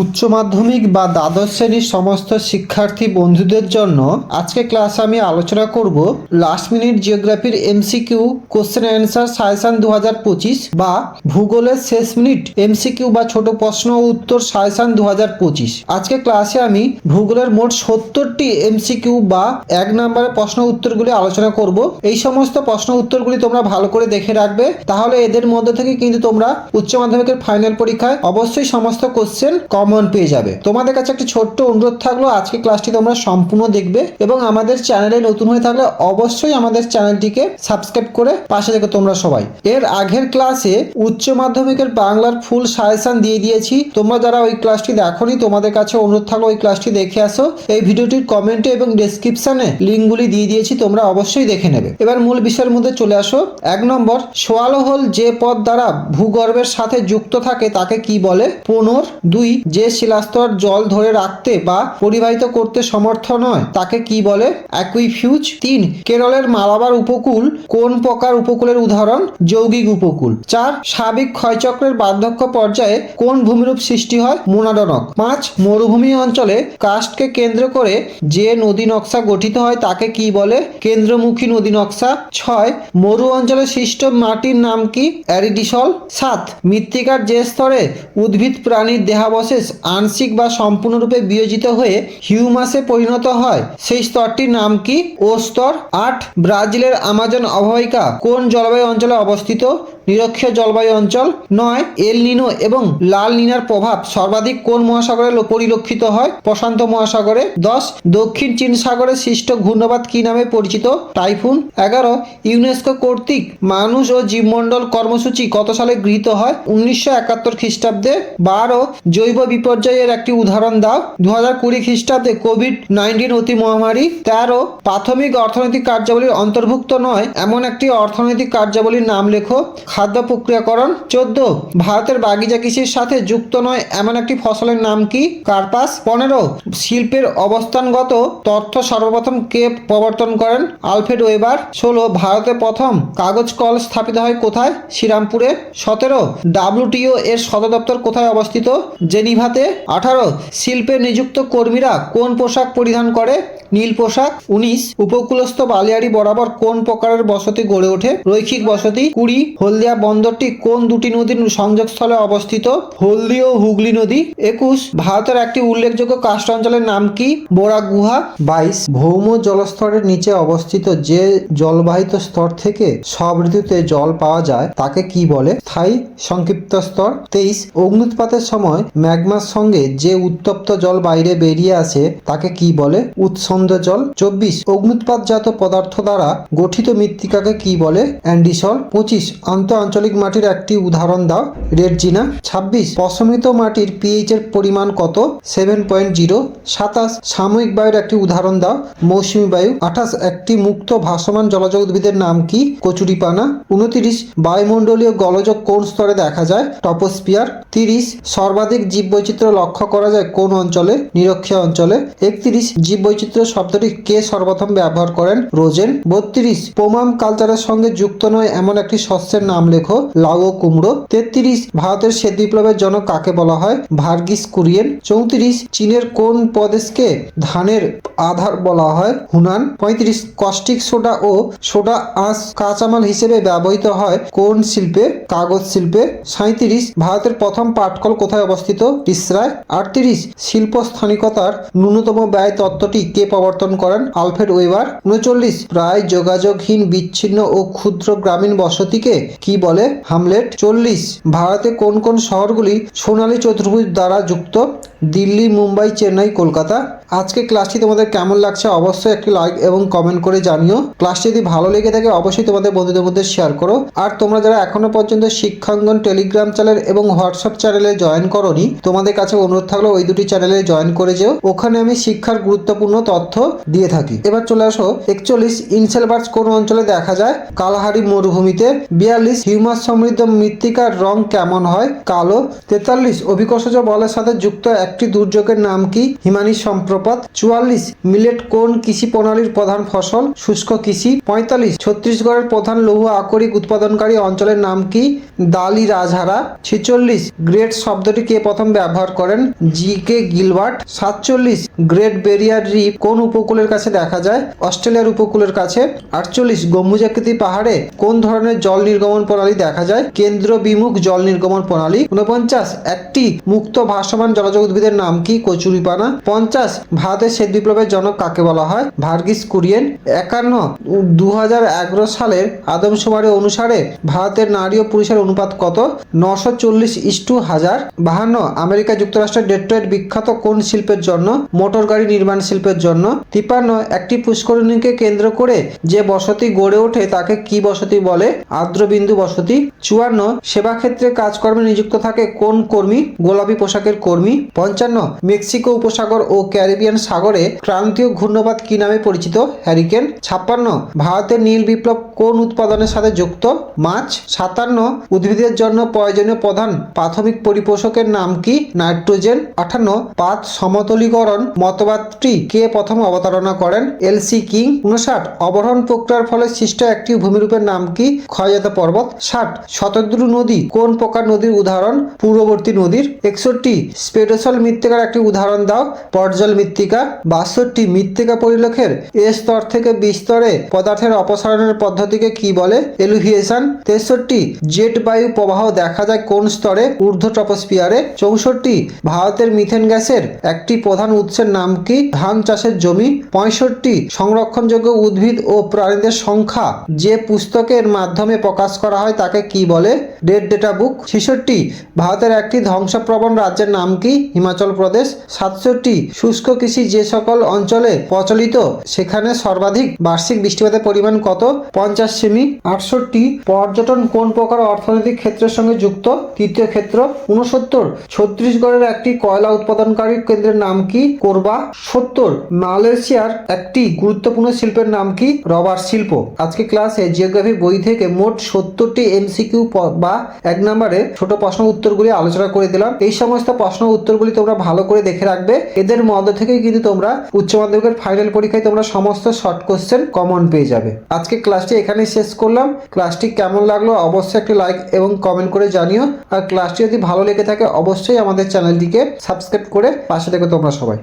উচ্চ মাধ্যমিক বা দ্বাদশ শ্রেণির সমস্ত শিক্ষার্থী বন্ধুদের জন্য আজকে ক্লাসে আমি আলোচনা করব লাস্ট মিনিট জিওগ্রাফির এমসিকিউ কোশ্চেন অ্যান্সার সাজেশন দু হাজার পঁচিশ বা ভূগোলের শেষ মিনিট এমসিকিউ বা ছোট প্রশ্ন উত্তর সাজেশন দু হাজার পঁচিশ। আজকে ক্লাসে আমি ভূগোলের মোট সত্তরটি এমসিকিউ বা এক নম্বরের প্রশ্ন উত্তরগুলি আলোচনা করব। এই সমস্ত প্রশ্ন উত্তরগুলি তোমরা ভালো করে দেখে রাখবে। তাহলে এদের মধ্যে থেকে কিন্তু তোমরা উচ্চ মাধ্যমিকের ফাইনাল পরীক্ষায় অবশ্যই সমস্ত কোশ্চেন কমন পেয়ে যাবে। তোমাদের কাছে একটি ছোট্ট অনুরোধ থাকল, আজকে ক্লাসটি তোমরা সম্পূর্ণ দেখবে এবং আমাদের চ্যানেলে নতুন হয়ে থাকলে অবশ্যই আমাদের চ্যানেলটিকে সাবস্ক্রাইব করে পাশে থেকে তোমরা সবাই। এর আগের ক্লাসে উচ্চ মাধ্যমিকের বাংলার ফুল সাজেশন দিয়ে দিয়েছি। তোমরা যারা ওই ক্লাসটি দেখোনি, তোমাদের কাছে অনুরোধ থাকল ওই ক্লাসটি দেখে আসো। এই ভিডিওটির কমেন্টে এবং ডেসক্রিপশনে লিঙ্কগুলি দিয়ে দিয়েছি, তোমরা অবশ্যই দেখে নেবে। এবার মূল বিষয়ের মধ্যে চলে আসো। এক নম্বর সোয়ালো হল যে পদ দ্বারা ভূগর্ভের সাথে যুক্ত থাকে তাকে কি বলে? পুনর, দুই যে শিলাস্তর জল ধরে রাখতে বা পরিবাহিত করতে সমর্থ নয়, তাকে কি বলে? অ্যাকুইফিউজ তিন, কেরলের মালাবার উপকূল কোন প্রকার উপকূলের উদাহরণ? যৌগিক উপকূল। চার, সাবিক ক্ষয়চক্রের বার্ধক্য পর্যায়ে কোন ভূমিরূপ সৃষ্টি হয়? মোনাডনক। পাঁচ, মরুভূমি অঞ্চলে কাস্টকে কেন্দ্র করে যে নদী নকশা গঠিত হয়, তাকে কি বলে? কেন্দ্রমুখী নদী নকশা। ছয়, মরু অঞ্চলে সৃষ্ট মাটির নাম কি? অ্যারিডিসল সাত, মৃত্তিকার যে স্তরে উদ্ভিদ প্রাণীর দেহাবশেষ আংশিক বা সম্পূর্ণরূপে বিয়োজিত হয়ে হিউমাসে পরিণত হয়। সেই স্তরটির নাম কি? ও স্তর আট। ব্রাজিলের আমাজন অববাহিকা কোন জলবায়ু অঞ্চলে অবস্থিত? নিরক্ষীয় জলবায়ু অঞ্চল নয়, এল নিনো এবং লাল নিনার প্রভাব সর্বাধিক কোন মহাসাগরে পরিলক্ষিত হয়? প্রশান্ত মহাসাগরে দশ, দক্ষিণ চীন সাগরে সৃষ্ট ঘূর্ণবাদ কি নামে পরিচিত? টাইফুন এগারো, ইউনেস্কো কর্তৃক মানুষ ও জীবমণ্ডল কর্মসূচি কত সালে গৃহীত হয়? উনিশশো একাত্তর খ্রিস্টাব্দে বারো, জৈব বিপর্যয়ের একটি উদাহরণ দাও। দু হাজার কুড়ি খ্রিস্টাব্দে কোভিড নাইন্টিন অতি মহামারী তেরো, প্রাথমিক অর্থনৈতিক কার্যাবলীর অন্তর্ভুক্ত নয়, এমন একটি অর্থনৈতিক কার্যাবলীর নাম লেখো। খাদ্য প্রক্রিয়াকরণ চোদ্দ, ভারতের বাগিচা কৃষির সাথে যুক্ত নয় এমন একটি ফসলের নাম কি? কার্পাস। পনেরো, শিল্পের অবস্থানগত তথ্য সর্বপ্রথম কে প্রবর্তন করেন? Alfred Weber. ষোলো, ভারতে প্রথম কাগজ কল স্থাপিত হয় কোথায়? শ্রীরামপুরে। সতেরো, ডাব্লিউটিও এর সদর দপ্তর কোথায় অবস্থিত? জেনিভাতে। আঠারো, শিল্পে নিযুক্ত কর্মীরা কোন পোশাক পরিধান করে? নীল পোশাক। উনিশ, উপকূলস্থ বালিয়াড়ি বরাবর কোন প্রকারের বসতি গড়ে ওঠে? রৈখিক বসতি। কুড়ি হলদিয়া বন্দরটি কোন দুটি নদীর সংযোগস্থলে অবস্থিত? হলদি ও হুগলি নদী। একুশ। ভারতের একটি উল্লেখযোগ্য কাষ্ট অঞ্চলের নাম কি? বোরা গুহা বাইশ। ভৌম জলস্তরের নিচে অবস্থিত যে জলবাহিত স্তর থেকে সব ঋতুতে জল পাওয়া যায়, তাকে কি বলে? স্থায়ী সংক্ষিপ্ত স্তর। তেইশ। অগ্নুৎপাতের সময় ম্যাগমার সঙ্গে যে উত্তপ্ত জল বাইরে বেরিয়ে আসে, তাকে কি বলে? উৎসন্দ জল। চব্বিশ। অগ্নুৎপাতজাত পদার্থ দ্বারা গঠিত মৃত্তিকাকে কি বলে? অ্যান্ডিসল। পঁচিশ। আন্ত আঞ্চলিক মাটির একটি উদাহরণ দাও রেডজিনা ছাব্বিশ, পশমিত মাটির পিএইচ এর পরিমাণ কত? Seven point zero. সাতাশ, সাময়িক বায়ুর একটি উদাহরণ দাও, মৌসুমী বায়ু। আঠাশ, একটি মুক্ত ভাসমান জলজ উদ্ভিদের নাম কি? কচুরিপানা। উনতিরিশ, বায়ুমণ্ডলীয় গলযোগ কোন স্তরে দেখা যায়? টপোস্পিয়ার তিরিশ, সর্বাধিক জীববৈচিত্র্য লক্ষ্য করা যায় কোন অঞ্চলে? নিরক্ষীয় অঞ্চলে। একত্রিশ, জীববৈচিত্র্য শব্দটি কে সর্বপ্রথম ব্যবহার করেন? রোজেন। বত্রিশ পোমাম কালচারের সঙ্গে যুক্ত নয় এমন একটি শস্যের নাম লেখো, লাউ কুমড়ো। তেত্রিশ, ভারতের শ্বেত বিপ্লবের জনক কাকে বলা হয়? ভার্গিস কুরিয়েন। চৌত্রিশ, চীনের কোন প্রদেশকে ধানের আধার বলা হয়? হুনান। পঁয়ত্রিশ, কস্টিক সোডা ও সোডা আঁশ কাঁচামাল হিসেবে ব্যবহৃত হয়। কোন শিল্পে? কাগজ শিল্পে। সাঁত্রিশ ভারতের প্রথম পাটকল কোথায় অবস্থিত? ইসরায়। আটত্রিশ শিল্প স্থানিকতার ন্যূনতম ব্যয় তত্ত্বটি কে প্রবর্তন করেন? Alfred Weber. উনচল্লিশ, প্রায় যোগাযোগহীন, বিচ্ছিন্ন ও ক্ষুদ্র গ্রামীণ বসতিকে কি বলে? হামলেট চল্লিশ। ভারতে কোন কোন শহরগুলি সোনালী চতুর্ভুজ দ্বারা যুক্ত? দিল্লি, মুম্বাই, চেন্নাই, কলকাতা। আজকে ক্লাসটি তোমাদের কেমন লাগছে অবশ্যই একটি লাইক এবং কমেন্ট করে জানিও। ক্লাসটি যদি ভালো লেগে থাকে অবশ্যই তোমাদের বন্ধুদের মধ্যে শেয়ার করো। আর তোমরা যারা এখনও পর্যন্ত শিক্ষাঙ্গন টেলিগ্রাম চ্যানেল এবং হোয়াটসঅ্যাপ চ্যানেলে জয়েন করনি, তোমাদের কাছে অনুরোধ থাকলে ওই দুটি চ্যানেলে জয়েন করে যেও। ওখানে আমি শিক্ষার গুরুত্বপূর্ণ তথ্য দিয়ে থাকি। এবার চলে আসো। একচল্লিশ ইনসেলবার্স কোন অঞ্চলে দেখা যায়? কালাহারি মরুভূমিতে। বিয়াল্লিশ হিউমাস সমৃদ্ধ মৃত্তিকার রং কেমন হয়? কালো। তেতাল্লিশ অভিকর্ষজ বলের সাথে যুক্ত একটি দুর্যোগের নাম কি? হিমানি সম্প্রপ পর্বত চুয়াল্লিশ। মিলেট কোন কৃষি প্রণালীর প্রধান ফসল? শুষ্ক কৃষি, পঁয়তাল্লিশ। ছত্তিশগড়ের প্রধান লৌহ আকরিক উৎপাদনকারী অঞ্চলের নাম কি? দালি রাজহারা ছেচল্লিশ। গ্রেট শব্দটি কে প্রথম ব্যবহার করেন? জি কে গিলবার্ট। সাতচল্লিশ। গ্রেট বেরিয়ার রিপ কোন উপকূলের কাছে দেখা যায়? অস্ট্রেলিয়ার উপকূলের কাছে। আটচল্লিশ। গম্বুজাকৃতি পাহাড়ে কোন ধরনের জল নির্গমন প্রণালী দেখা যায়? কেন্দ্র বিমুখ জল নির্গমন প্রণালী। উনপঞ্চাশ একটি মুক্ত ভাসমান জলজ উদ্ভিদের নাম কি? কচুরিপানা। পঞ্চাশ। ভারতের শ্বেত বিপ্লবের জনক কাকে বলা হয়? ভার্গিস কুরিয়েন। একান্ন দু সালের আদমশুমারি অনুসারে ভারতের নারী ও পুরুষের অনুপাত কত? নশো চল্লিশ ইস্টু হাজার। বাহান্ন, আমেরিকা যুক্তরাষ্ট্রের ডেট্রয়েট বিখ্যাত কোন শিল্পের জন্য? মোটর গাড়ি নির্মাণ শিল্পের জন্য। তিপ্পান্ন একটি পুষ্করিণীকে কেন্দ্র করে যে বসতি গড়ে ওঠে তাকে কি বসতি বলে? আর্দ্রবিন্দু বসতি। চুয়ান্ন সেবা ক্ষেত্রে কাজকর্মে নিযুক্ত থাকে কোন কর্মী? গোলাপি পোশাকের কর্মী। পঞ্চান্ন, মেক্সিকো উপসাগর ও ক্যারিবিয়ান সাগরে ক্রান্তীয় ঘূর্ণবাদ কি নামে পরিচিত? হ্যারিকেন ছাপ্পান্ন। ভারতের নীল বিপ্লব কোন উৎপাদনের সাথে যুক্ত? মাছ সাতান্ন। উদ্ভিদের জন্য প্রয়োজনীয় প্রধান প্রাথমিক পরিপোষকের নাম কি? নাইট্রোজেন আঠান্ন। পাত সমতলীকরণ মতবাদটি কে প্রথম অবতারণা করেন? L C King. উনষাট। অবরোহণ প্রক্রিয়ার ফলে সৃষ্ট একটি ভূমিরূপের নাম কি? ক্ষয়জাত পর্বত। ষাট। শতদ্রু নদী কোন প্রকার নদীর উদাহরণ? পূর্ববর্তী নদীর। একষট্টি। স্পেডোসল মৃত্তিকার একটি উদাহরণ দাও। পর্জল মৃত্তিকা, বাষট্টি মৃত্তিকা পরিলেখের এ স্তর থেকে বিস্তরে পদার্থের অপসারণের পদ্ধতিকে কি বলে? এলুভিয়েশন, তেষট্টি জেট বায়ু প্রবাহ দেখা যায় কোন স্তরে? ঊর্ধ্ব ট্রপোস্ফিয়ারে। চৌষট্টি ভারতের মিথেন গ্যাসের একটি প্রধান উৎসের নাম কি? ধান চাষের জমি। পঁয়ষট্টি সংরক্ষণযোগ্য উদ্ভিদ ও প্রাণীদের সংখ্যা। যে পুস্তকের মাধ্যমে প্রকাশ করা হয় তাকে কি বলে? Dead data book. ছেষট্টি ভারতের একটি ধ্বংসপ্রবণ রাজ্যের নাম কি? হিমাচল প্রদেশ। সাতষট্টি শুষ্ক কৃষি যে সকল অঞ্চলে প্রচলিত, সেখানে সর্বাধিক বার্ষিক বৃষ্টিপাতের পরিমাণ কত? পঞ্চাশ সেমি, আটষট্টি। পর্যটন কোন প্রকার অর্থনৈতিক ক্ষেত্রের সঙ্গে যুক্ত? তৃতীয় ক্ষেত্র উনসত্তর ছত্তিশগড়ের একটি কয়লা উৎপাদনকারী কেন্দ্রের নাম কি? কোরবা। সত্তর। মালয়েশিয়ার একটি গুরুত্বপূর্ণ শিল্পের নাম কি? রবার শিল্প। আজকে ক্লাসে জিওগ্রাফি বই থেকে মোট সত্তরটি এমসিকিউ বা এক নম্বরে ছোট প্রশ্ন উত্তরগুলি আলোচনা করে দিলাম। এই সমস্ত প্রশ্ন উত্তরগুলি তোমরা ভালো করে দেখে রাখবে। এদের মধ্য থেকেই কিন্তু তোমরা উচ্চ মাধ্যমিকের ফাইনাল পরীক্ষায় তোমরা সমস্ত শর্ট কোশ্চেন কমন পেয়ে যাবে। আজকে ক্লাসটি এখানেই শেষ করলাম। ক্লাসটি কেমন লাগল অবশ্যই একটি লাইক এবং কমেন্ট করে জানিও। আর ক্লাসটি যদি ভালো লেগে থাকে অবশ্যই আমাদের চ্যানেলটিকে সাবস্ক্রাইব করে পাশে থেকে তোমরা সবাই।